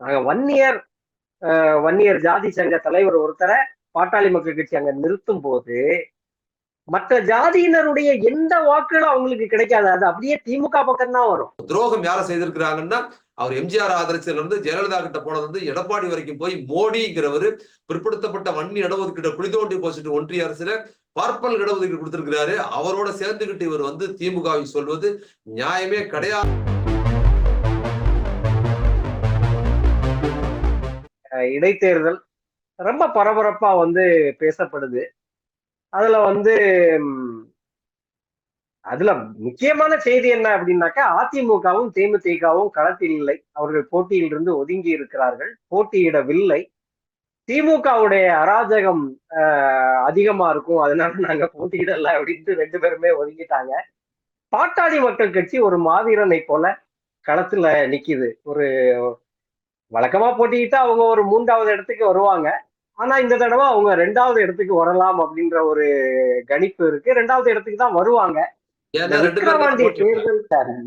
நாங்க வன்னியர் அஹ், வன்னியர் ஜாதி சங்க தலைவர் ஒருத்தரை பாட்டாளி மக்கள் கட்சி அங்க நிறுத்தும் போது மற்ற ஜாதியினருடைய எந்த வாக்குகளும் அவங்களுக்கு கிடைக்காது. அது அப்படியே திமுக பக்கம் தான் வரும். துரோகம் யார செய்திருக்கிறாங்கன்னா அவர் எம்ஜிஆர் ஆதரிச்சதுல இருந்து ஜெயலலிதா கிட்ட போனது வந்து எடப்பாடி வரைக்கும் போய் மோடிங்கிறவர் பிற்படுத்தப்பட்ட வன்னி இடஒதுக்கீடு குளிதோண்டி போச்சுட்டு ஒன்றிய அரசுல பார்ப்பல் இடஒதுக்கீடு கொடுத்திருக்கிறாரு. அவரோட சேர்ந்துகிட்டு இவர் வந்து திமுகவை சொல்வது நியாயமே கிடையாது. இடைத்தேர்தல் ரொம்ப பரபரப்பா வந்து பேசப்படுது. அதுல வந்து அதுல முக்கியமான செய்தி என்ன அப்படின்னாக்கா அதிமுகவும் தேமுதிகவும் களத்தில் இல்லை. அவர்கள் போட்டியில் இருந்து ஒதுங்கி இருக்கிறார்கள். போட்டியிடவில்லை. திமுகவுடைய அராஜகம் அஹ், அதிகமா இருக்கும். அதனால நாங்க போட்டியிடல அப்படின்ட்டு ரெண்டு பேருமே ஒதுங்கிட்டாங்க. பாட்டாளி மக்கள் கட்சி ஒரு மாவீரனை போல களத்துல நிக்குது. ஒரு வழக்கமா போட்டிக்கிட்டா அவங்க ஒரு மூன்றாவது இடத்துக்கு வருவாங்க. ஆனா இந்த தடவை அவங்க ரெண்டாவது இடத்துக்கு வரலாம் அப்படின்ற ஒரு கணிப்பு இருக்கு. ரெண்டாவது இடத்துக்கு தான் வருவாங்க. விடல. தேர்தல்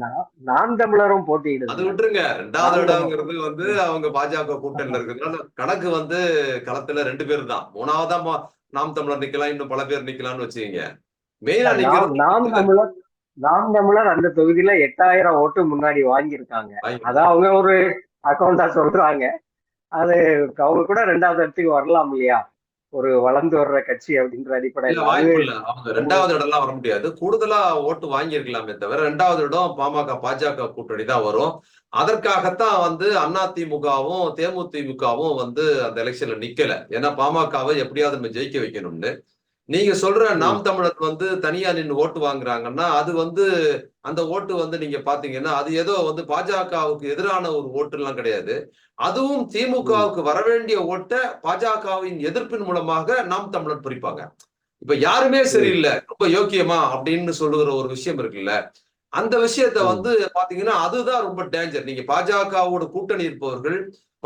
நாம் தமிழரும் அது போட்டியிடுது விட்டுருங்க. ரெண்டாவது இடம்ங்கிறது வந்து அவங்க பாஜக கூட்டணியில இருக்கிறதுனால கணக்கு வந்து களத்துல ரெண்டு பேர் தான். மூணாவதா நாம் தமிழர் நிக்கலாம் இன்னும் பல பேர் நிக்கலாம்னு வச்சுக்கீங்க. மெயினா நிக்கிறது நாம் தமிழர் நாம் தமிழர் அந்த தொகுதியில எட்டாயிரம் ஓட்டு முன்னாடி வாங்கியிருக்காங்க. அதான் அவங்க ஒரு அக்கௌண்டா சொல்றாங்க. அது அவங்க கூட ரெண்டாவது இடத்துக்கு வரலாம் இல்லையா? ஒரு வளர்ந்து வர்ற கட்சி அப்படின்ற அடிப்படையில் அவங்க ரெண்டாவது இடம்லாம் வர முடியாது. கூடுதலா ஓட்டு வாங்கி இருக்கலாமே தவிர ரெண்டாவது இடம் பாமக பாஜக கூட்டணி தான் வரும். அதற்காகத்தான் வந்து அதிமுகவும் தேமுதிமுகவும் வந்து அந்த எலெக்ஷன்ல நிக்கல. ஏன்னா பாமகவை எப்படியாவது நம்ம ஜெயிக்க வைக்கணும்னு. நீங்க சொல்ற நாம் தமிழர் வந்து தனியா நின்று ஓட்டு வாங்குறாங்கன்னா அது வந்து அந்த ஓட்டு வந்து நீங்க பாத்தீங்கன்னா அது ஏதோ வந்து பாஜகவுக்கு எதிரான ஒரு ஓட்டு எல்லாம் கிடையாது. அதுவும் திமுகவுக்கு வர வேண்டிய ஓட்டை பாஜகவின் எதிர்ப்பின் மூலமாக நாம் தமிழர் பிரிப்பாங்க. இப்ப யாருமே சரியில்லை ரொம்ப யோக்கியமா அப்படின்னு சொல்லுகிற ஒரு விஷயம் இருக்குல்ல. அந்த விஷயத்த. வந்து பாத்தீங்கன்னா அதுதான் ரொம்ப டேஞ்சர் நீங்க பாஜகவோட கூட்டணி இருப்பவர்கள்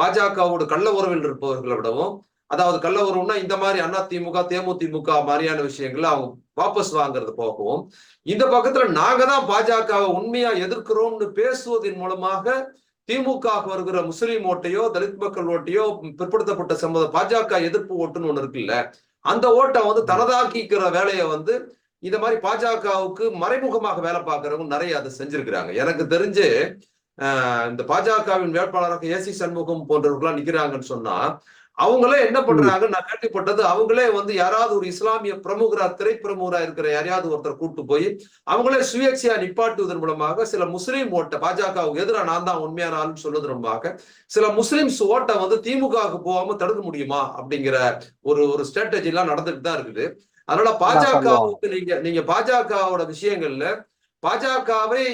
பாஜகவோட கள்ள உறவில் இருப்பவர்களை விடவும் அதாவது கள்ள உறவுனா இந்த மாதிரி அண்ணா திமுக தேமுதிமுக மாதிரியான விஷயங்கள்ல அவங்க வாபஸ் வாங்குறது போகவும் இந்த பக்கத்துல நாங்க தான் பாஜகவை உண்மையா எதிர்க்கிறோம்னு பேசுவதன் மூலமாக திமுக வருகிற முஸ்லீம் ஓட்டையோ தலித் மக்கள் ஓட்டையோ பிற்படுத்தப்பட்ட சமூக பாஜக எதிர்ப்பு ஓட்டுன்னு ஒண்ணு இருக்குல்ல. அந்த ஓட்டை வந்து தனதாக்கிக்கிற வேலையை வந்து இந்த மாதிரி பாஜகவுக்கு மறைமுகமாக வேலை பார்க்கறவங்க நிறைய அதை செஞ்சிருக்கிறாங்க. எனக்கு தெரிஞ்சு ஆஹ் இந்த பாஜகவின் வேட்பாளராக ஏசி சண்முகம் போன்றவர்கள்லாம் நிக்கிறாங்கன்னு சொன்னா அவங்களே என்ன பண்றாங்க? நான் கேள்விப்பட்டது அவங்களே வந்து யாராவது ஒரு இஸ்லாமிய பிரமுகரா திரைப்பிரமுகரா இருக்கிற யாரையாவது ஒருத்தர் கூட்டு போய் அவங்களே சுயேட்சையா நிப்பாட்டுவதன் மூலமாக சில முஸ்லீம் ஓட்டை பாஜகவுக்கு எதிராக நான் தான் உண்மையான ஆளுன்னு சொல்வதன் மூலமாக சில முஸ்லிம்ஸ் ஓட்டை வந்து திமுகவுக்கு போகாம தடுக்க முடியுமா? அப்படிங்கிற ஒரு ஒரு ஸ்ட்ராட்டஜி எல்லாம் நடந்துட்டு தான் இருக்குது. அதனால பாஜகவுக்கு நீங்க நீங்க பாஜகவோட விஷயங்கள்ல பாஜகவை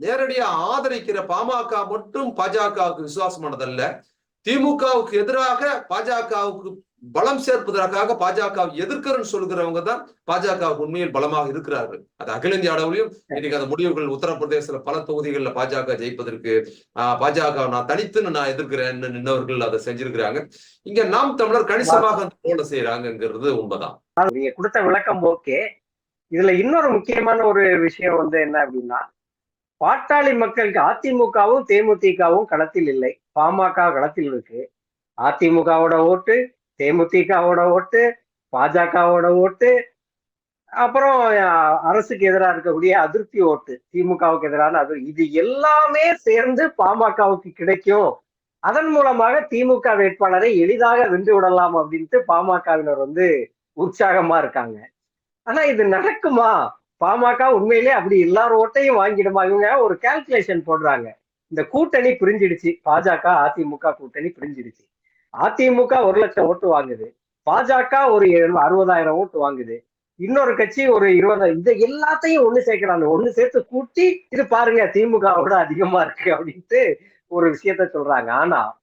நேரடியா ஆதரிக்கிற பாமக மட்டும் பாஜகவுக்கு விசுவாசமானதல்ல. திமுகவுக்கு எதிராக பாஜகவுக்கு பலம் சேர்ப்பதற்காக பாஜக எதிர்க்கிறன்னு சொல்கிறவங்க தான் பாஜக உண்மையில் பலமாக இருக்கிறார்கள். அது அகில இந்திய அளவிலும் இன்னைக்கு அந்த முடிவுகள் உத்தரப்பிரதேசத்துல பல தொகுதிகளில் பாஜக ஜெயிப்பதற்கு ஆஹ் பாஜக நான் தனித்துன்னு நான் எதிர்க்கிறேன்னு நின்னவர்கள் அதை செஞ்சிருக்கிறாங்க. இங்க நாம் தமிழர் கணிசமாக அந்த போல செய்யறாங்கிறது உண்மைதான். நீங்க கொடுத்த விளக்கம் ஓகே இதுல இன்னொரு முக்கியமான ஒரு விஷயம் வந்து என்ன அப்படின்னா பாட்டாளி மக்களுக்கு அதிமுகவும் தேமுதிகவும் களத்தில் இல்லை. பாமக களத்தில் இருக்கு. அதிமுகவோட ஓட்டு தேமுதிகவோட ஓட்டு பாஜகவோட ஓட்டு அப்புறம் அரசுக்கு எதிராக இருக்கக்கூடிய அதிருப்தி ஓட்டு திமுகவுக்கு எதிரான அது இது எல்லாமே சேர்ந்து பாமகவுக்கு கிடைக்கும். அதன் மூலமாக திமுக வேட்பாளரை எளிதாக வென்று விடலாம் அப்படின்ட்டு பாமகவினர் வந்து உற்சாகமா இருக்காங்க. ஆனா இது நடக்குமா? பாமக உண்மையிலே அப்படி எல்லார் ஓட்டையும் வாங்கிடுமா? இவங்க ஒரு கால்குலேஷன் போடுறாங்க. இந்த கூட்டணி பிரிஞ்சிடுச்சு. பாஜக அதிமுக கூட்டணி பிரிஞ்சிடுச்சு. அதிமுக ஒரு லட்சம் ஓட்டு வாங்குது. பாஜக ஒரு அறுபதாயிரம் ஓட்டு வாங்குது. இன்னொரு கட்சி ஒரு இருபதாயிரம் இந்த எல்லாத்தையும் ஒண்ணு சேர்க்கிறாங்க. ஒண்ணு சேர்த்து கூட்டி இது பாருங்க திமுகவோட அதிகமா இருக்கு அப்படின்ட்டு ஒரு விஷயத்த சொல்றாங்க. ஆனா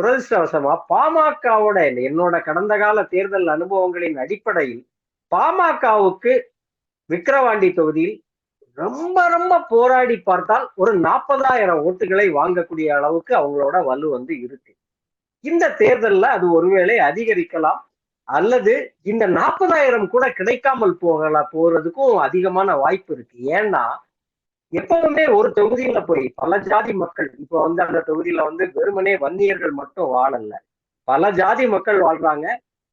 துரதிருஷ்டவசமா பாமகவோட என்னோட கடந்த கால தேர்தல் அனுபவங்களின் அடிப்படையில் பாமகவுக்கு விக்கிரவாண்டி தொகுதியில் ரொம்ப ரொம்ப போராடி பார்த்தால் ஒரு நாற்பதாயிரம் ஓட்டுகளை வாங்கக்கூடிய அளவுக்கு அவங்களோட வலு வந்து இருக்கு. இந்த தேர்தல்ல அது ஒருவேளை அதிகரிக்கலாம் அல்லது இந்த நாற்பதாயிரம் கூட கிடைக்காமல் போகல போறதுக்கும் அதிகமான வாய்ப்பு இருக்கு. ஏன்னா எப்பவுமே ஒரு தொகுதியில போய் பல ஜாதி மக்கள் இப்போ வந்து அந்த தொகுதியில வந்து வெறுமனே வன்னியர்கள் மட்டும் வாழல. பல ஜாதி மக்கள் வாழ்றாங்க.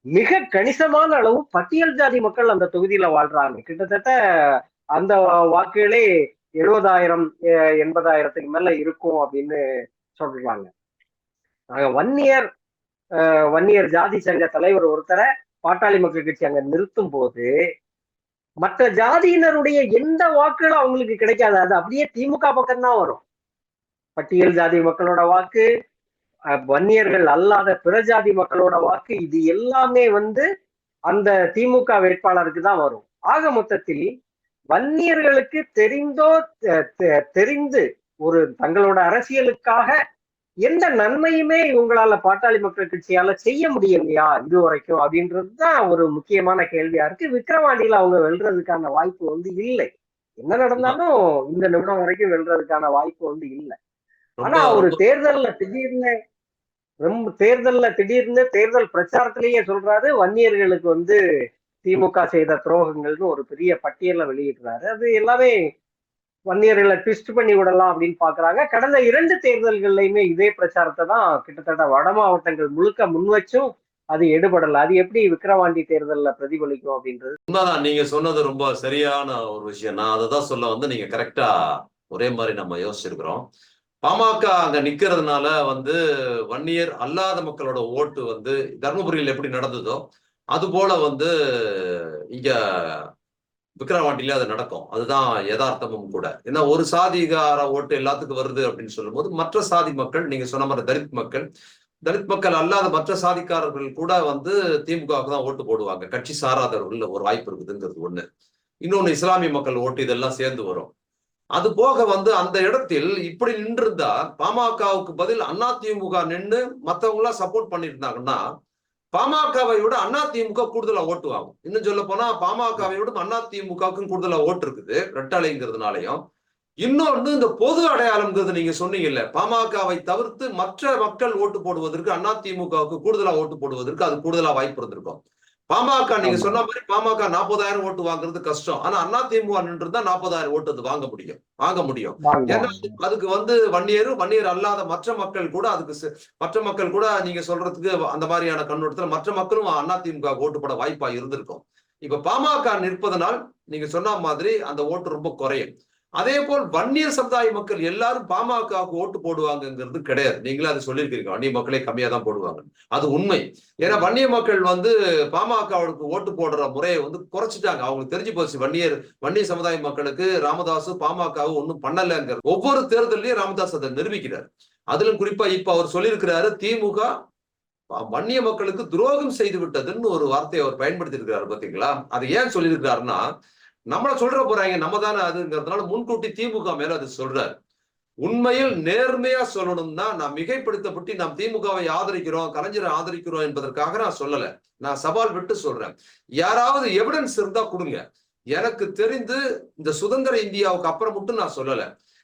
மிக கணிசமான அளவு பட்டியல் ஜாதி மக்கள் அந்த தொகுதியில வாழ்றாங்க. கிட்டத்தட்ட அந்த வாக்குகளே எழுபதாயிரம் எண்பதாயிரத்துக்கு மேல இருக்கும் அப்படின்னு சொல்றாங்க. ஆக வன்னியர் அஹ், வன்னியர் ஜாதி சங்க தலைவர் ஒருத்தரை பாட்டாளி மக்கள் கட்சி அங்க நிறுத்தும் போது மற்ற ஜாதியினருடைய எந்த வாக்குகளும் அவங்களுக்கு கிடைக்காது. அது அப்படியே திமுக பக்கம்தான் வரும். பட்டியல் ஜாதி மக்களோட வாக்கு வன்னியர்கள் அல்லாத பிற ஜாதி மக்களோட வாக்கு இது எல்லாமே வந்து அந்த திமுக வேட்பாளருக்கு தான் வரும். ஆக மொத்தத்தில் வன்னியர்களுக்கு தெரிந்தோ தெரிந்து ஒரு தங்களோட அரசியலுக்காக எந்த நன்மையுமே இவங்களால பாட்டாளி மக்கள் கட்சியால செய்ய முடியலையா இது வரைக்கும் அப்படின்றது தான் ஒரு முக்கியமான கேள்வியா இருக்கு. விக்ரவாண்டியில அவங்க வெல்றதுக்கான வாய்ப்பு வந்து இல்லை. என்ன நடந்தாலும் இந்த நிமிடம் வரைக்கும் வெல்றதுக்கான வாய்ப்பு வந்து இல்லை. ஆனா ஒரு தேர்தல்ல திடீர்னு ரொம்ப தேர்தல்ல திடீர்னு தேர்தல் பிரச்சாரத்திலேயே சொல்றாரு. வன்னியர்களுக்கு வந்து திமுக செய்த துரோகங்கள்னு ஒரு பெரிய பட்டியலை வெளியிடுறாரு. அது எல்லாமே வன்னியர்களை ட்விஸ்ட் பண்ணி விடலாம் அப்படின்னு பாக்குறாங்க கடந்த இரண்டு தேர்தல்கள்லையுமே இதே பிரச்சாரத்தை தான் கிட்டத்தட்ட வட மாவட்டங்கள் முழுக்க முன்வச்சும் அது எடுபடல. அது எப்படி விக்கிரவாண்டி தேர்தல்ல பிரதிபலிக்கும் அப்படின்றது? உண்மைதான். நீங்க சொன்னது ரொம்ப சரியான ஒரு விஷயம். நான் அதை தான் சொல்ல வந்து நீங்க கரெக்டா ஒரே மாதிரி நம்ம யோசிச்சிருக்கிறோம். பாமக அங்க நிக்கிறதுனால வந்து வன்னியர் அல்லாத மக்களோட ஓட்டு வந்து தர்மபுரியில் எப்படி நடந்ததோ அது போல வந்து இங்க விக்கிரவாண்டியில அது நடக்கும். அதுதான் யதார்த்தமும் கூட. ஏன்னா ஒரு சாதிகார ஓட்டு எல்லாத்துக்கும் வருது அப்படின்னு சொல்லும்போது மற்ற சாதி மக்கள் நீங்க சொன்ன மாதிரி தலித் மக்கள் தலித் மக்கள் அல்லாத மற்ற சாதிக்காரர்கள் கூட வந்து திமுகவுக்கு தான் ஓட்டு போடுவாங்க. கட்சி சாராதவர்கள் ஒரு வாய்ப்பு இருக்குதுங்கிறது ஒண்ணு. இன்னொன்னு இஸ்லாமிய மக்கள் ஓட்டு இதெல்லாம் சேர்ந்து வரும். அது போக வந்து அந்த இடத்தில் இப்படி நின்றிருந்தா பாமகவுக்கு பதில் அதிமுக நின்று மத்தவங்க எல்லாம் சப்போர்ட் பண்ணியிருந்தாங்கன்னா பாமகவை விட அண்ணா திமுக கூடுதலா ஓட்டு வாங்கும். இன்னும் சொல்ல போனா பாமகவை விட அண்ணா திமுகவுக்கும் கூடுதலா ஓட்டு இருக்குது ரெட்டலைங்கிறதுனாலையும் இன்னொன்று இந்த பொது அடையாளம்ங்கிறது நீங்க சொன்னீங்கல்ல பாமகவை தவிர்த்து மற்ற மக்கள் ஓட்டு போடுவதற்கு அதிமுகவுக்கு கூடுதலா ஓட்டு போடுவதற்கு அது கூடுதலா வாய்ப்பு இருந்திருக்கும். பாமக நீங்க. சொன்ன மாதிரி பாமக நாற்பதாயிரம் ஓட்டு வாங்குறது கஷ்டம். ஆனா அதிமுக நின்று தான் நாற்பதாயிரம் ஓட்டு அது வாங்க முடியும். வாங்க முடியும். ஏன்னா அதுக்கு வந்து வன்னியர் வன்னியர் அல்லாத மற்ற மக்கள் கூட அதுக்கு மற்ற மக்கள் கூட நீங்க சொல்றதுக்கு அந்த மாதிரியான கண்ணோட்டத்துல மற்ற மக்களும் அதிமுக ஓட்டு போட வாய்ப்பா இருந்திருக்கும். இப்ப பாமக நிற்பதனால் நீங்க சொன்ன மாதிரி அந்த ஓட்டு ரொம்ப குறையும். அதே போல் வன்னியர் சமுதாய மக்கள் எல்லாரும் பாமகவுக்கு ஓட்டு போடுவாங்கங்கிறது கிடையாது. நீங்களே அதை சொல்லியிருக்கீங்க வன்னிய மக்களே கம்மியாக தான் போடுவாங்க. அது உண்மை. ஏன்னா வன்னிய மக்கள் வந்து பாமகவுக்கு ஓட்டு போடுற முறையை வந்து குறைச்சிட்டாங்க. அவங்களுக்கு தெரிஞ்சு போச்சு. வன்னியர் வன்னிய சமுதாய மக்களுக்கு ராமதாஸ் பாமகவும் ஒன்றும் பண்ணலங்கிறது. ஒவ்வொரு தேர்தலையும் ராமதாஸ் அதை நிரூபிக்கிறார். அதிலும் குறிப்பா இப்ப அவர் சொல்லியிருக்கிறாரு திமுக வன்னிய மக்களுக்கு துரோகம் செய்து விட்டதுன்னு ஒரு வார்த்தையை அவர் பயன்படுத்தி இருக்கிறாரு பாத்தீங்களா? அதை ஏன் சொல்லியிருக்கிறாருன்னா நம்மள சொல்ற போறாங்க நம்ம தானே அதுங்கிறதுனால முன்கூட்டி திமுக மேல அது சொல்றாரு. உண்மையில் நேர்மையா சொல்லணும்னா நான் மிகைப்படுத்தப்பட்டு நாம் திமுகவை ஆதரிக்கிறோம் கலைஞரை ஆதரிக்கிறோம் என்பதற்காக நான் சொல்லல. நான் சவால் விட்டு சொல்றேன். யாராவது எவிடன்ஸ் இருந்தா கொடுங்க. எனக்கு தெரிந்து இந்த சுதந்திர இந்தியாவுக்கு அப்புறம் மட்டும் நான் சொல்லல.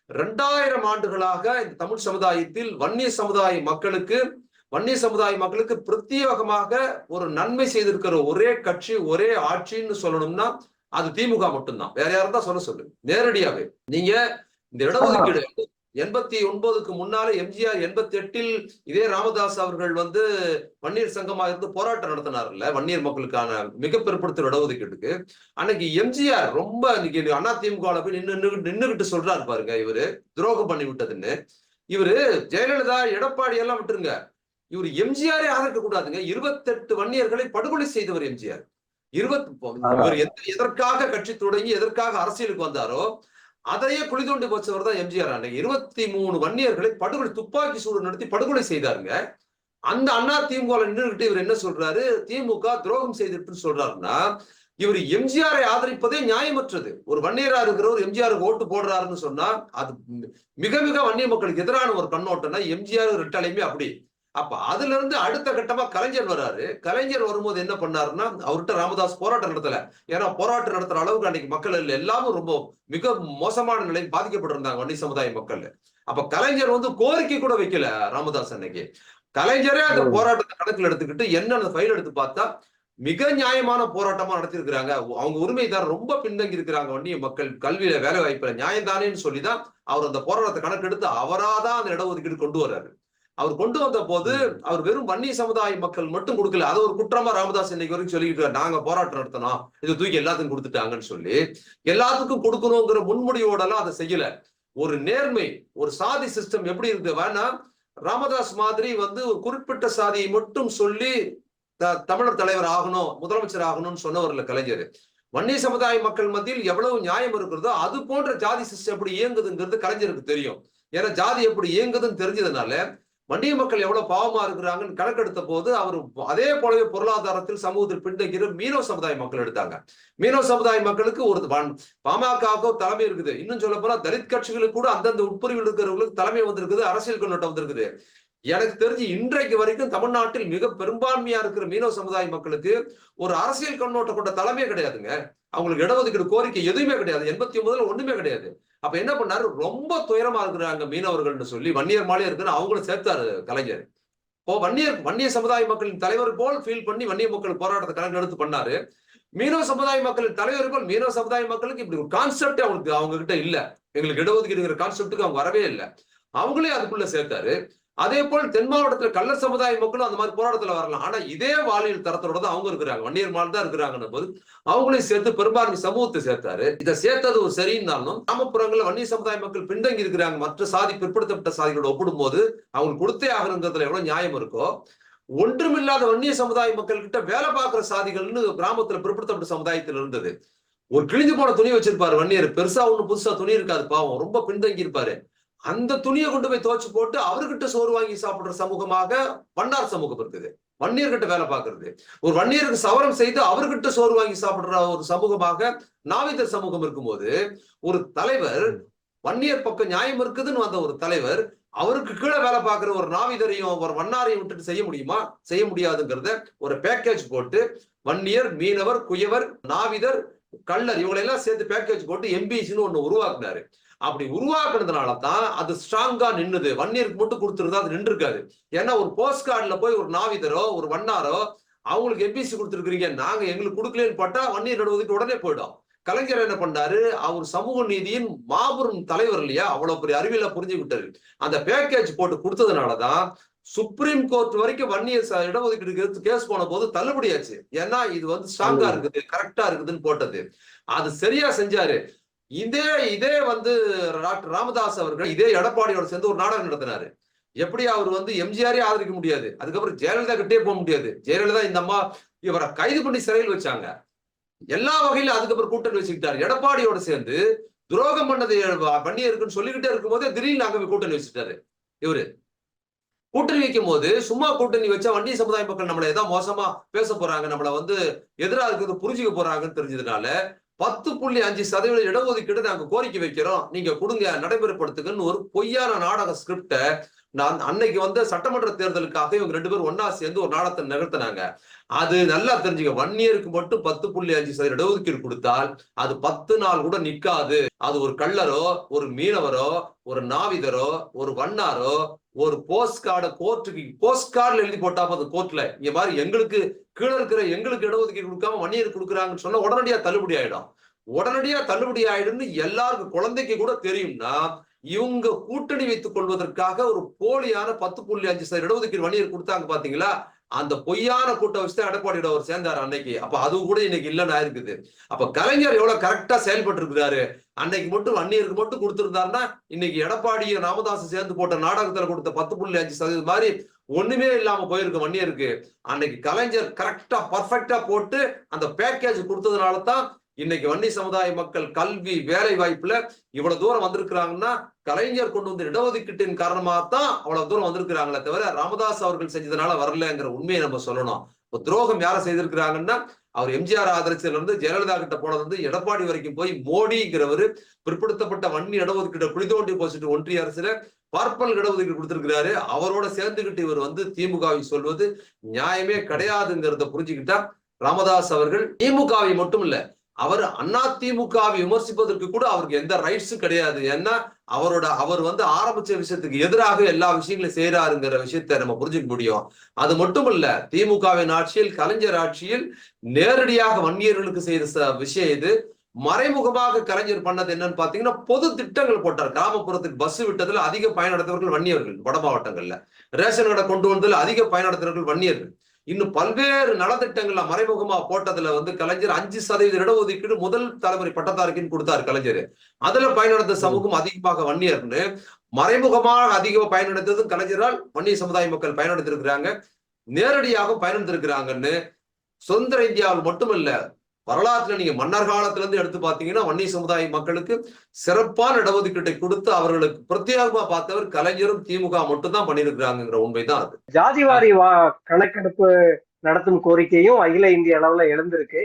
ரெண்டாயிரம் ஆண்டுகளாக இந்த தமிழ் சமுதாயத்தில் வன்னிய சமுதாய மக்களுக்கு வன்னிய சமுதாய மக்களுக்கு பிரத்யேகமாக ஒரு நன்மை செய்திருக்கிற ஒரே கட்சி ஒரே ஆட்சின்னு சொல்லணும்னா அது திமுக மட்டும்தான். வேற யாரும் தான் சொல்ல சொல்லு. நேரடியாவே. நீங்க இந்த இடஒதுக்கீடு எண்பத்தி ஒன்பதுக்கு முன்னால எம்ஜிஆர் எண்பத்தி எட்டில் இதே ராமதாஸ் அவர்கள் வந்து வன்னியர் சங்கமா இருந்து போராட்டம் நடத்தினார்ல வன்னியர் மக்களுக்கான மிக பிற்படுத்துற இடஒதுக்கீட்டுக்கு. அன்னைக்கு எம்ஜிஆர் ரொம்ப இன்னைக்கு அண்ணா திமுக போய் நின்று நின்னுகிட்டு சொல்றாரு பாருங்க இவரு. துரோகம் பண்ணி விட்டதுன்னு. இவரு ஜெயலலிதா எடப்பாடி எல்லாம் விட்டுருங்க. இவர் எம்ஜிஆரே ஆதரிக்க கூடாதுங்க இருபத்தெட்டு வன்னியர்களை படுகொலை செய்தவர் எம்ஜிஆர். இருபத்தி எதற்காக கட்சி தொடங்கி எதற்காக அரசியலுக்கு வந்தாரோ அதையே குழி தோண்டி வச்சவர் தான் எம்ஜிஆர் அன்னைக்கு இருபத்தி மூணு வன்னியர்களை படுகொலை துப்பாக்கி சூடு நடத்தி படுகொலை செய்தாருங்க. அந்த அண்ணா திமுக நின்றுகிட்டு இவர் என்ன சொல்றாரு? திமுக துரோகம் செய்திருக்குன்னு சொல்றாருன்னா இவர் எம்ஜிஆரை ஆதரிப்பதே நியாயமற்றது. ஒரு வன்னியரா இருக்கிறவர் எம்ஜிஆருக்கு ஓட்டு போடுறாருன்னு சொன்னா அது மிக மிக வன்னிய மக்களுக்கு எதிரான ஒரு கண்ணோட்டம்னா எம்ஜிஆர் ரெட்டாலையுமே அப்படி. அப்ப அதுல இருந்து அடுத்த கட்டமா கலைஞர் வராரு. கலைஞர் வரும்போது என்ன பண்ணாருன்னா அவர்கிட்ட ராமதாஸ் போராட்டம் நடத்தல. ஏன்னா போராட்டம் நடத்துற அளவுக்கு அன்னைக்கு மக்கள் இல்ல. எல்லாமும் ரொம்ப மிக மோசமான நிலையில் பாதிக்கப்பட்டிருந்தாங்க வன்னி சமுதாய மக்கள். அப்ப கலைஞர் வந்து கோரிக்கை கூட வைக்கல ராமதாஸ் அன்னைக்கு. கலைஞரே அந்த. போராட்டத்தை கணக்குல எடுத்துக்கிட்டு என்ன அந்த ஃபைல் எடுத்து பார்த்தா மிக நியாயமான போராட்டமா நடத்திருக்கிறாங்க அவங்க உரிமை தான் ரொம்ப பின்தங்கி இருக்கிறாங்க வன்னிய மக்கள். கல்வியில வேலை வாய்ப்புல நியாயம் தானேன்னு சொல்லிதான் அவர் அந்த போராட்டத்தை கணக்கெடுத்து அவராதான் அந்த இடஒதுக்கீடு கொண்டு வர்றாரு. அவர் கொண்டு வந்த போது அவர் வெறும் வன்னிய சமுதாய மக்கள் மட்டும் கொடுக்கல. அது ஒரு குற்றமா ராமதாஸ் இன்னைக்கு வரைக்கும் சொல்லிட்டு இருக்காரு, நாங்க போராட்டம் நடத்தினோம். இது தூக்கி எல்லாத்துக்கும் கொடுத்துட்டாங்கன்னு சொல்லி எல்லாத்துக்கும் கொடுக்கணுங்கிற முன்முடிவோட எல்லாம் அதை செய்யல. ஒரு நேர்மை ஒரு சாதி சிஸ்டம் எப்படி இருக்கு? வேணா ராமதாஸ் மாதிரி வந்து ஒரு குறிப்பிட்ட சாதியை மட்டும் சொல்லி த- தமிழர் தலைவர் ஆகணும் முதலமைச்சர் ஆகணும்னு சொன்னவர்ல கலைஞர். வன்னிய சமுதாய மக்கள் மத்தியில் எவ்வளவு நியாயம் இருக்கிறதோ அது போன்ற ஜாதி சிஸ்டம் எப்படி இயங்குதுங்கிறது கலைஞருக்கு தெரியும். ஏன்னா ஜாதி எப்படி இயங்குதுன்னு தெரிஞ்சதுனால வன்னிய மக்கள் எவ்வளவு பாவமா இருக்கிறாங்கன்னு கணக்கெடுத்த போது அவர் அதே போலவே பொருளாதாரத்தில் சமூகத்தில் பின்தங்கிற மீனவ சமுதாய மக்கள் எடுத்தாங்க. மீனவ சமுதாய மக்களுக்கு ஒரு வன்- பாமகவுக்கு தலைமை இருக்குது. இன்னும் சொல்ல போனா தலித் கட்சிகளுக்கு கூட அந்தந்த உட்பிரிவில் இருக்கிறவங்களுக்கு தலைமை வந்திருக்குது அரசியல் கண்ணோட்டம் வந்திருக்குது. எனக்கு தெரிஞ்சு இன்றைக்கு வரைக்கும் தமிழ்நாட்டில் மிக பெரும்பான்மையா இருக்கிற மீனவ சமுதாய மக்களுக்கு ஒரு அரசியல் கண்ணோட்டம் கொண்ட தலைமையே கிடையாதுங்க. அவங்களுக்கு இடஒதுக்கீடு கோரிக்கை எதுவுமே கிடையாது. எண்பத்தி ஒன்பதுல ஒண்ணுமே கிடையாது. அப்ப என்ன பண்ணாரு? ரொம்ப துயரமா இருக்கிறாங்க மீனவர்கள்னு சொல்லி வன்னியர் மாலையா இருக்குன்னு அவங்களும் சேர்த்தாரு கலைஞர். இப்போ வன்னியர் வன்னிய சமுதாய மக்களின் தலைவர் போல் ஃபீல் பண்ணி வன்னிய மக்கள் போராட்டத்தை கணக்கெடுத்து பண்ணாரு. மீனவ சமுதாய மக்களின் தலைவர் போல் மீனவ சமுதாய மக்களுக்கு இப்படி ஒரு கான்செப்டே அவங்களுக்கு அவங்க கிட்ட இல்ல. எங்களுக்கு இடஒதுக்கீடுங்கிற கான்செப்டுக்கு அவங்க வரவே இல்லை. அவங்களே அதுக்குள்ள சேர்த்தாரு. அதே போல் தென் மாவட்டத்தில் கள்ள சமுதாய மக்களும் அந்த மாதிரி போராட்டத்தில் வரலாம். ஆனா இதே வாலியல் தரத்தோட தான் அவங்க இருக்கிறாங்க. வன்னியர் மால் தான் இருக்கிறாங்கன்னு போது அவங்களையும் சேர்த்து பெரும்பான்மை சமூகத்தை சேர்த்தாரு. இதை சேர்த்தது ஒரு சரின்னாலும் கிராமப்புறங்களில் வன்னிய சமுதாய மக்கள் பின்தங்கி இருக்கிறாங்க. மற்ற சாதி பிற்படுத்தப்பட்ட சாதிகளோட ஒப்பிடும்போது அவங்களுக்கு கொடுத்தே ஆகணுங்கிறதுல எவ்வளவு நியாயம் இருக்கோ ஒன்றுமில்லாத வன்னிய சமுதாய மக்கள் கிட்ட வேலை பார்க்கிற சாதிகள்னு கிராமத்துல பிற்படுத்தப்பட்ட சமுதாயத்தில் இருந்தது. ஒரு கிழிஞ்சு போன துணி வச்சிருப்பாரு வன்னியர். பெருசா ஒண்ணு புதுசா துணி இருக்காது. பாவம். ரொம்ப பின்தங்கி இருப்பாரு. அந்த துணியை கொண்டு போய் துவச்சு போட்டு அவர்கிட்ட சோறு வாங்கி சாப்பிடுற சமூகமாக வண்ணார் சமூகம் இருக்குது. வன்னியர்கிட்ட வேலை பார்க்கறது. ஒரு வன்னியருக்கு சவரம் செய்து அவர்கிட்ட சோறு வாங்கி சாப்பிடுற ஒரு சமூகமாக நாவிதர் சமூகம் இருக்கும்போது ஒரு தலைவர் வன்னியர் பக்கம் நியாயம் இருக்குதுன்னு வந்த ஒரு தலைவர் அவருக்கு கீழே வேலை பார்க்குற ஒரு நாவிதரையும் ஒரு வண்ணாரையும் விட்டுட்டு செய்ய முடியுமா? செய்ய முடியாதுங்கிறத ஒரு பேக்கேஜ் போட்டு வன்னியர் மீனவர் குயவர் நாவிதர் கள்ளர் இவங்களெல்லாம் சேர்த்து பேக்கேஜ் போட்டு எம்பிசின்னு ஒன்று உருவாக்குனாரு. அப்படி உருவாக்குனதுனால தான் அது ஸ்ட்ராங்கா நின்னுது. வன்னியருக்கு மட்டும் கொடுத்துருந்தா அது நின்றுருக்காது. ஏன்னா ஒரு போஸ்ட் கார்டுல போய் ஒரு நாவிதரோ ஒரு வண்ணாரோ அவங்களுக்கு எம்பிசி கொடுத்துருக்கீங்க நாங்க எங்களுக்கு கொடுக்கலன்னு பட்டா வன்னியர் நடுவதுக்கு உடனே போயிடும். கலைஞர் என்ன பண்ணாரு? அவர் சமூக நீதியின் மாபெரும் தலைவர் இல்லையா? அவ்வளவு பெரிய அறிவியல புரிஞ்சுக்கிட்டாரு அந்த பேக்கேஜ் போட்டு கொடுத்ததுனாலதான் சுப்ரீம் கோர்ட் வரைக்கும் வன்னியர் ச- இடஒதுக்கீடு கேஸ் போன போது தள்ளுபடியாச்சு. ஏன்னா இது வந்து ஸ்ட்ராங்கா இருக்குது கரெக்டா இருக்குதுன்னு போட்டது. அது சரியா செஞ்சாரு. இதே இதே வந்து டாக்டர் ராமதாஸ் அவர்கள் இதே எடப்பாடியோட சேர்ந்து ஒரு நாடகம் நடத்தினாரு. எப்படி அவர் வந்து எம்ஜிஆரே ஆதரிக்க முடியாது. அதுக்கப்புறம் ஜெயலலிதா கிட்டே போக முடியாது. ஜெயலலிதா இந்த அம்மா இவரை கைது பண்ணி சிறையில் வச்சாங்க. எல்லா வகையிலும் அதுக்கப்புறம் கூட்டணி வச்சுக்கிட்டாரு. எடப்பாடியோட சேர்ந்து துரோகம் பண்ணது பண்ணி இருக்குன்னு சொல்லிக்கிட்டே இருக்கும்போதே திடீர்னு அங்க போய் கூட்டணி வச்சுட்டாரு. இவரு. கூட்டணி வைக்கும் போது சும்மா கூட்டணி வச்சா வண்டிய சமுதாய மக்கள் நம்மளை ஏதாவது மோசமா பேச போறாங்க நம்மள வந்து எதிராக இருக்கிறது புரிஞ்சுக்க போறாங்கன்னு தெரிஞ்சதுனால பத்து புள்ளி அஞ்சு சதவீத இடஒதுக்கீடு நாங்க கோரிக்கை வைக்கிறோம். நீங்க கொடுங்க நடைமுறைப்படுத்துங்கன்னு ஒரு பொய்யான நாடக ஸ்கிரிப்ட நான் அன்னைக்கு வந்து சட்டமன்ற தேர்தலுக்காக இவங்க ரெண்டு பேரும் ஒன்னா சேர்ந்து ஒரு நாடகத்தை நிகழ்த்தினாங்க. அது நல்லா தெரிஞ்சுக்க வன்னியருக்கு மட்டும் பத்து புள்ளி அஞ்சு சதவீத இடஒதுக்கீடு கொடுத்தால் அது பத்து நாள் கூட நிக்காது. அது ஒரு கள்ளரோ ஒரு மீனவரோ ஒரு நாவிதரோ ஒரு வண்ணாரோ ஒரு போஸ்ட் கார்டை கோர்ட்டுக்கு போஸ்ட் கார்டுல எழுதி போட்டா அது கோர்ட்ல இங்க மாதிரி எங்களுக்கு கீழே இருக்கிற எங்களுக்கு இடஒதுக்கீடு கொடுக்காம இயர் கொடுக்குறாங்கன்னு சொன்னா உடனடியா தள்ளுபடி ஆயிடும். உடனடியா தள்ளுபடி ஆயிடும்னு எல்லாருக்கும் குழந்தைக்கு கூட தெரியும்னா இவங்க கூட்டணி வைத்துக் கொள்வதற்காக ஒரு போலியான பத்து புள்ளி அஞ்சு சதவீத இடஒதுக்கீடு வன்னியர் கொடுத்தாங்க பாத்தீங்களா? அந்த பொய்யான கூட்டம் வச்சு எடப்பாடியோட அவர் சேர்ந்தார் அன்னைக்கு. அப்ப அது கூட இன்னைக்கு இல்லைன்னு ஆயிருக்குது. அப்ப கலைஞர் எவ்வளவு கரெக்டா செயல்பட்டு இருக்கிறாரு அன்னைக்கு மட்டும் வன்னியருக்கு மட்டும் கொடுத்திருந்தாருன்னா இன்னைக்கு எடப்பாடியும் ராமதாஸ் சேர்ந்து போட்ட நாடகத்துல கொடுத்த பத்து புள்ளி அஞ்சு சதவீதம் மாதிரி ஒண்ணுமே இல்லாம போயிருக்கு வன்னியருக்கு. அன்னைக்கு கலைஞர் கரெக்டா பர்ஃபெக்டா போட்டு அந்த பேக்கேஜ் கொடுத்ததுனால தான் இன்னைக்கு வன்னி சமுதாய மக்கள் கல்வி வேலை வாய்ப்புல இவ்வளவு தூரம் வந்திருக்கிறாங்கன்னா கலைஞர் கொண்டு வந்த இடஒதுக்கீட்டின் காரணமாக தான் அவ்வளவு தூரம் வந்திருக்கிறாங்களே தவிர ராமதாஸ் அவர்கள் செஞ்சதுனால வரலங்கிற உண்மையை நம்ம சொல்லணும். இப்போ துரோகம் யாரை செய்திருக்கிறாங்கன்னா அவர் எம்ஜிஆர் ஆதரிச்சதுல இருந்து ஜெயலலிதா கிட்ட போனது வந்து எடப்பாடி வரைக்கும் போய் மோடிங்கிறவர் பிற்படுத்தப்பட்ட வன்னி இடஒதுக்கீட்டை குளிதோண்டி போச்சுட்டு ஒன்றிய அரசுல பார்ப்பல் இடஒதுக்கீடு கொடுத்திருக்கிறாரு. அவரோட சேர்ந்துகிட்டு இவர் வந்து திமுகவை சொல்வது நியாயமே கிடையாதுங்கிறத புரிஞ்சுக்கிட்டா ராமதாஸ் அவர்கள் திமுகவை மட்டும் இல்ல அவர் அதிமுகவை விமர்சிப்பதற்கு கூட அவருக்கு எந்த ரைட்ஸும் கிடையாது. ஏன்னா அவரோட அவர் வந்து ஆரம்பிச்ச விஷயத்துக்கு எதிராக எல்லா விஷயங்களையும் செய்யறாருங்கிற விஷயத்த நம்ம புரிஞ்சுக்க முடியும். அது மட்டும் இல்ல திமுகவின் ஆட்சியில் கலைஞர் ஆட்சியில் நேரடியாக வன்னியர்களுக்கு செய்த ச- விஷயம் இது. மறைமுகமாக கலைஞர் பண்ணது என்னன்னு பாத்தீங்கன்னா பொது திட்டங்கள் போட்டார். கிராமப்புறத்துக்கு பஸ் விட்டதுல அதிக பயனடைத்தவர்கள் வன்னியர்கள் வட மாவட்டங்கள்ல. ரேஷன் கடை கொண்டு வந்ததுல அதிக பயனடைத்தவர்கள் வன்னியர்கள். இன்னும் பல்வேறு நலத்திட்டங்கள்ல மறைமுகமா போட்டதுல வந்து கலைஞர் அஞ்சு சதவீத இடஒதுக்கீடு முதல் தலைமுறை பட்டதாரிக்குன்னு கொடுத்தார் கலைஞர். அதுல பயனடைந்த சமூகம் அதிகமாக வன்னியர்னு மறைமுகமாக அதிகமாக பயனடைந்ததும் கலைஞரால் வன்னிய சமுதாய மக்கள் பயனடைந்திருக்கிறாங்க. நேரடியாக பயனடைந்திருக்கிறாங்கன்னு சுதந்திர இந்தியாவில் மட்டுமல்ல வரலாற்றுல நீங்க மன்னர் காலத்துல இருந்து எடுத்து பாத்தீங்கன்னா வன்னிய சமுதாய மக்களுக்கு சிறப்பான இடஒதுக்கீட்டை கொடுத்து அவர்களுக்கு பிரத்யேகமா பார்த்தவர் கலைஞரும் திமுக மட்டும்தான் பண்ணியிருக்கிறாங்கிற உண்மைதான் அது. ஜாதிவாரி வா கணக்கெடுப்பு நடத்தும் கோரிக்கையும் அகில இந்திய அளவுல எழுந்திருக்கு.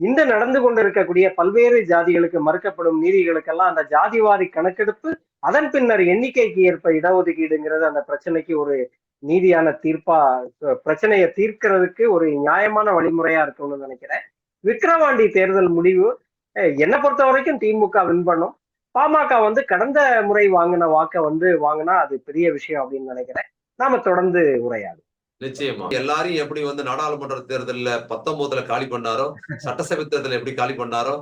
இந்த நடந்து கொண்டிருக்கக்கூடிய பல்வேறு ஜாதிகளுக்கு மறுக்கப்படும் நீதிகளுக்கெல்லாம் அந்த ஜாதிவாரி கணக்கெடுப்பு அதன் பின்னர் எண்ணிக்கைக்கு ஏற்ப இடஒதுக்கீடுங்கிறது அந்த பிரச்சனைக்கு ஒரு நீதியான தீர்ப்பா பிரச்சனையை தீர்க்கிறதுக்கு ஒரு நியாயமான வழிமுறையா இருக்கும்னு நினைக்கிறேன். விக்கிரவாண்டி தேர்தல் முடிவு என்னை பொறுத்த வரைக்கும் திமுக வின் பண்ணும். பாமக வந்து கடந்த முறை வாங்கின வாக்கை வந்து வாங்கினா அது பெரிய விஷயம் அப்படின்னு நினைக்கிறேன். நாம தொடர்ந்து உரையாடு. நிச்சயமா. எல்லாரையும் எப்படி வந்து நாடாளுமன்ற தேர்தல்ல பத்தொன்பதுல காலி பண்ணாரோ சட்டசபை தேர்தல் எப்படி காலி பண்ணாரோ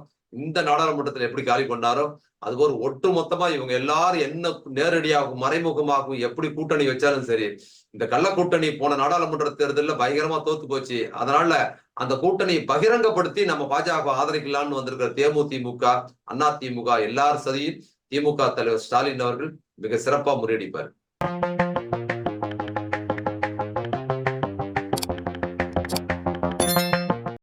இந்த நாடாளுமன்றத்துல எப்படி காலி பண்ணாரோ அதுபோல் ஒட்டு மொத்தமா இவங்க எல்லாரும் என்ன நேரடியாகவும் மறைமுகமாகவும் எப்படி கூட்டணி வச்சாலும் சரி இந்த கள்ள கூட்டணி போன நாடாளுமன்ற தேர்தல்ல பயங்கரமா தோத்து போச்சு. அதனால அந்த கூட்டணியை பகிரங்கப்படுத்தி நம்ம பாஜக ஆதரிக்கலாம்னு வந்திருக்கிற தேமுதிமுக அண்ணா திமுக எல்லார் சதியும் திமுக தலைவர் ஸ்டாலின் அவர்கள் மிக சிறப்பா முறியடிப்பார்.